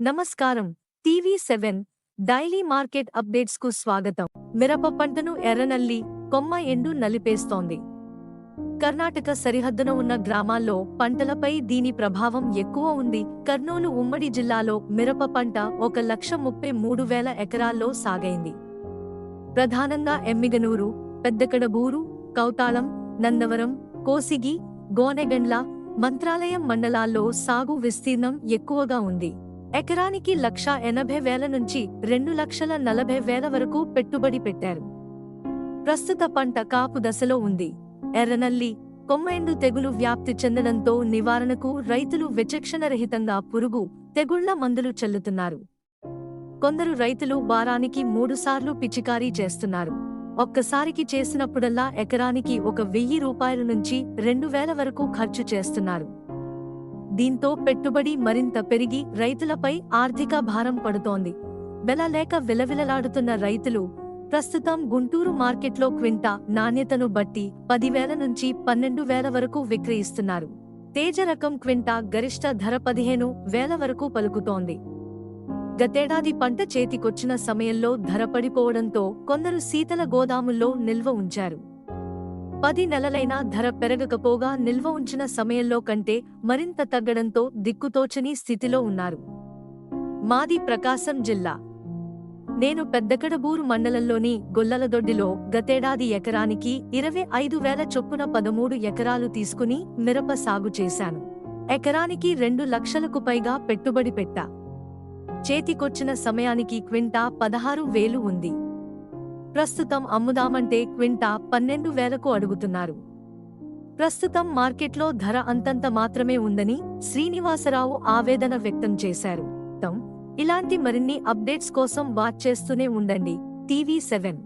నమస్కారం. TV seven daily market అప్డేట్స్కు స్వాగతం. మిరప పంటను ఎర్రనల్లి కొమ్మ ఎండు నలిపేస్తోంది. కర్ణాటక సరిహద్దున ఉన్న గ్రామాల్లో పంటలపై దీని ప్రభావం ఎక్కువ ఉంది. కర్నూలు ఉమ్మడి జిల్లాలో మిరప పంట ఒక లక్ష ముప్పై మూడు వేల ఎకరాల్లో సాగైంది. ప్రధానంగా ఎమ్మిగనూరు పెద్దకడబూరు కౌతాళం నందవరం కోసిగి గోనెగండ్ల మంత్రాలయం మండలాల్లో సాగు విస్తీర్ణం ఎక్కువగా ఉంది. ఎకరానికి లక్ష ఎనభై వేల నుంచి రెండు లక్షల నలభై వేల వరకు పెట్టుబడి పెట్టారు. ప్రస్తుత పంట కాపు దశలో ఉంది. ఎర్రనల్లి కొమ్మెండు తెగులు వ్యాప్తి చెందడంతో నివారణకు రైతులు విచక్షణరహితంగా పురుగు తెగుళ్ళ మందులు చల్లుతున్నారు. కొందరు రైతులు వారానికి మూడుసార్లు పిచికారీ చేస్తున్నారు. ఒక్కసారికి చేసినప్పుడల్లా ఎకరానికి ఒక వెయ్యి రూపాయల నుంచి రెండు వేల వరకు ఖర్చు చేస్తున్నారు. దీంతో పెట్టుబడి మరింత పెరిగి రైతులపై ఆర్థిక భారం పడుతోంది. వెల లేక విలవిలలాడుతున్న రైతులు ప్రస్తుతం గుంటూరు మార్కెట్లో క్వింటా నాణ్యతను బట్టి పదివేల నుంచి పన్నెండు వేల వరకు విక్రయిస్తున్నారు. తేజ రకం క్వింటా గరిష్ట ధర పదిహేను వేల వరకు పలుకుతోంది. గతేడాది పంట చేతికొచ్చిన సమయంలో ధర పడిపోవడంతో కొందరు శీతల గోదాముల్లో నిల్వ ఉంచారు. పది నెలలైనా ధర పెరగకపోగా నిల్వ ఉంచిన సమయంలో కంటే మరింత తగ్గడంతో దిక్కుతోచని స్థితిలో ఉన్నారు. మాది ప్రకాశం జిల్లా. నేను పెద్దకడబూరు మండలంలోని గొల్లలదొడ్డిలో గతేడాది ఎకరానికి ఇరవై ఐదు వేల చొప్పున పదమూడు ఎకరాలు తీసుకుని మిరప సాగు చేశాను. ఎకరానికి రెండు లక్షలకు పైగా పెట్టుబడి పెట్టా. చేతికొచ్చిన సమయానికి క్వింటా పదహారు వేలు ఉంది. ప్రస్తుతం అమ్ముదామంటే క్వింటా పన్నెండు వేలకు అడుగుతున్నారు. ప్రస్తుతం మార్కెట్లో ధర అంతంత మాత్రమే ఉందని శ్రీనివాసరావు ఆవేదన వ్యక్తం చేశారు. ఇలాంటి మరిన్ని అప్డేట్స్ కోసం వాచ్ చేస్తూనే ఉండండి. TV seven.